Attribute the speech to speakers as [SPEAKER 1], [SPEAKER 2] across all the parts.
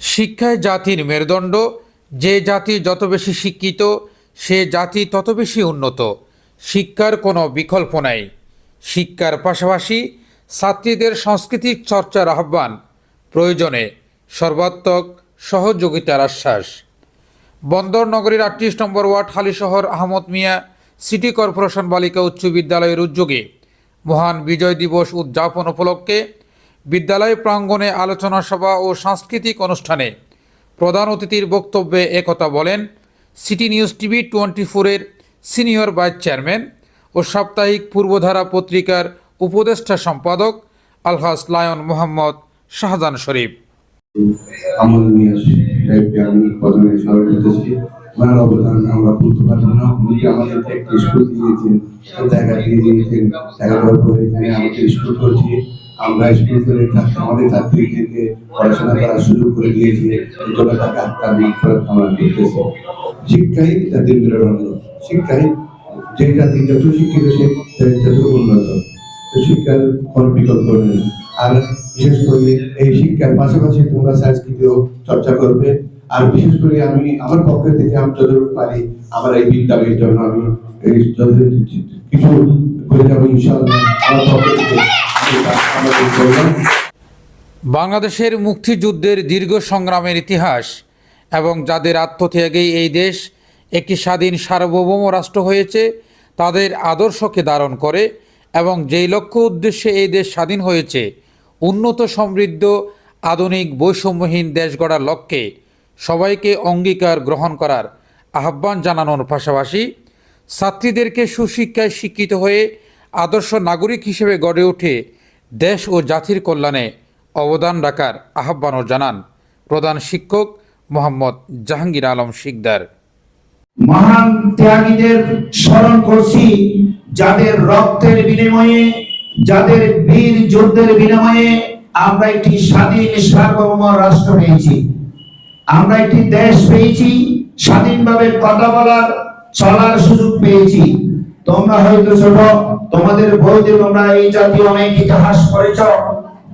[SPEAKER 1] শিক্ষায় জাতির মেরুদণ্ড, যে জাতি যত বেশি শিক্ষিত, সে জাতি তত বেশি উন্নত। শিক্ষার কোনো বিকল্প নাই। শিক্ষার পাশাপাশি ছাত্রীদের সাংস্কৃতিক চর্চার আহ্বান, প্রয়োজনে সর্বাত্মক সহযোগিতার আশ্বাস। বন্দর নগরীর আটত্রিশ number ward Halishahar Ahmad Mia city corporation বালিকা উচ্চ বিদ্যালয়ের উদ্যোগে মহান বিজয় দিবস উদযাপন উপলক্ষে বিদ্যালয় প্রাঙ্গণে আলোচনা সভা ও সাংস্কৃতিক অনুষ্ঠানে প্রধান অতিথির বক্তব্যে একথা বলেন, সিটি নিউজ টিভি টোয়েন্টি ফোরের সিনিয়র ভাইস চেয়ারম্যান ও সাপ্তাহিক পূর্বধারা পত্রিকার উপদেষ্টা সম্পাদক আলহাস লায়ন মোহাম্মদ শাহজাহান শরীফ।
[SPEAKER 2] অবদান আমরা বলতে পারব না। উনি আমাদেরকে একটি স্কুল দিয়েছেন আমাদের স্কুল করছি। আমরা স্কুল করে আমাদের ছাত্রীদেরকে পড়াশোনা করার সুযোগ করে দিয়েছি। শিক্ষাই তাদের মেরুদণ্ড শিক্ষাই যে জাতি যত শিক্ষিত সে তত উন্নত। শিক্ষার বিকল্প আর বিশেষ করে এই শিক্ষার পাশাপাশি তোমরা সংস্কৃতিও চর্চা করবে। আর বিশেষ করে আমি আমার পক্ষ থেকে আমি যতটুকু পারি আমার এই বিদ্যালয়ের জন্য আমি এই যতটুকু কিছু করে যাব ইনশাআল্লাহ। আমার পক্ষ থেকে
[SPEAKER 1] বাংলাদেশের মুক্তিযুদ্ধের দীর্ঘ সংগ্রামের ইতিহাস এবং যাদের আত্মত্যাগেই এই দেশ একটি স্বাধীন সার্বভৌম রাষ্ট্র হয়েছে তাদের আদর্শকে ধারণ করে এবং যেই লক্ষ্য উদ্দেশ্যে এই দেশ স্বাধীন হয়েছে উন্নত সমৃদ্ধ আধুনিক বৈষম্যহীন দেশ গড়ার লক্ষ্যে সবাইকে অঙ্গীকার গ্রহণ করার আহ্বান জানানোর পাশাপাশি ছাত্রীদেরকে সুশিক্ষায় শিক্ষিত হয়ে আদর্শ নাগরিক হিসেবে গড়ে ওঠে দেশ ও জাতির কল্যাণে অবদান রাখার আহ্বানও জানান প্রধান শিক্ষক মোহাম্মদ জাহাঙ্গীর আলম শিকদার।
[SPEAKER 3] মহান ত্যাগীদের স্মরণ করছি যাদের রক্তের বিনিময়ে, যাদের বীর যুদ্ধের বিনিময়ে আমরা একটি স্বাধীন সার্বভৌম রাষ্ট্র পেয়েছি। আমরা একটি দেশ পেয়েছি, স্বাধীনভাবে কথা বলার, চলার সুযোগ পেয়েছি। তোমরা হয়তো ছোট, তোমাদের বইতে তোমরা এই জাতীয় অনেক ইতিহাস পড়েছ।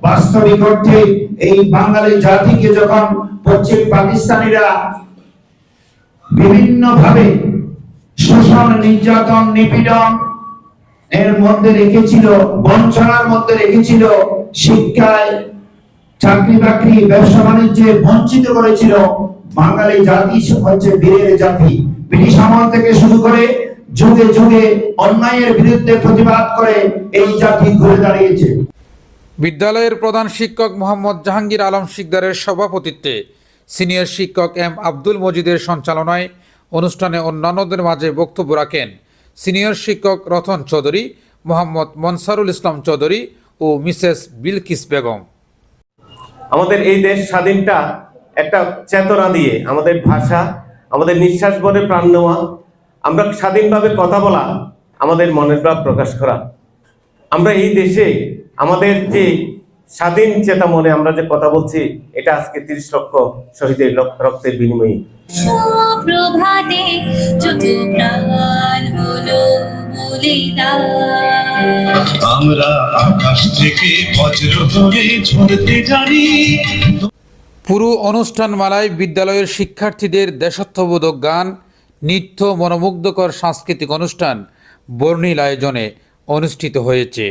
[SPEAKER 3] বাস্তবিক অর্থে এই বাঙালি জাতিকে যখন পশ্চিম পাকিস্তানিরা বিভিন্ন ভাবে শোষণ, নির্যাতন, নিপীড়ন এর মধ্যে রেখেছিল, বঞ্চনার মধ্যে রেখেছিল শিক্ষায় চাকরি বাকরি, ব্যবসা বাণিজ্যে বঞ্চিত করেছিল বাঙালি জাতি হচ্ছে বীরের জাতি। ব্রিটিশ আমল থেকে শুরু করে যুগে যুগে অন্যায়ের বিরুদ্ধে প্রতিবাদ করে এই জাতি ঘুরে দাঁড়িয়েছে।
[SPEAKER 1] বিদ্যালয়ের প্রধান শিক্ষক মোহাম্মদ জাহাঙ্গীর আলম শিকদারের সভাপতিত্বে সিনিয়র শিক্ষক এম আব্দুল মজিদের সঞ্চালনায় অনুষ্ঠানে অন্যান্যদের মাঝে বক্তব্য রাখেন সিনিয়র শিক্ষক রতন চৌধুরী, মোহাম্মদ মনসারুল ইসলাম চৌধুরী ও মিসেস বিলকিস বেগম।
[SPEAKER 4] আমাদের এই দেশ স্বাধীনটা একটা চেতনা দিয়ে, আমাদের ভাষা, আমাদের নিঃশ্বাস ভরে প্রাণ নেওয়া, আমরা স্বাধীনভাবে কথা বলা, আমাদের মনের ভাব প্রকাশ করা। আমরা এই দেশে আমাদের যে স্বাধীন চেতা মনে আমরা যে কথা বলছি, এটা আজকে তিরিশ লক্ষ শহীদের রক্তের বিনিময়ে।
[SPEAKER 5] আমরা আকাশ থেকে বজ্র ঝরতে জানি।
[SPEAKER 1] পুরো অনুষ্ঠানমালায় বিদ্যালয়ের শিক্ষার্থীদের দেশাত্মবোধক গান নৃত্য মনোমুগ্ধকর সাংস্কৃতিক অনুষ্ঠান বর্ণিল আয়োজনে অনুষ্ঠিত হয়েছে।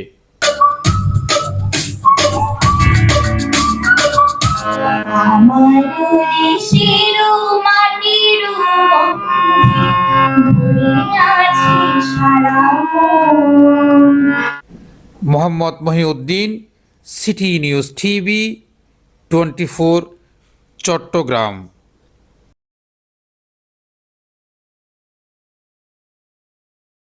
[SPEAKER 6] আমার
[SPEAKER 1] Mohammad Mohiuddin city news TV twenty Chattogram.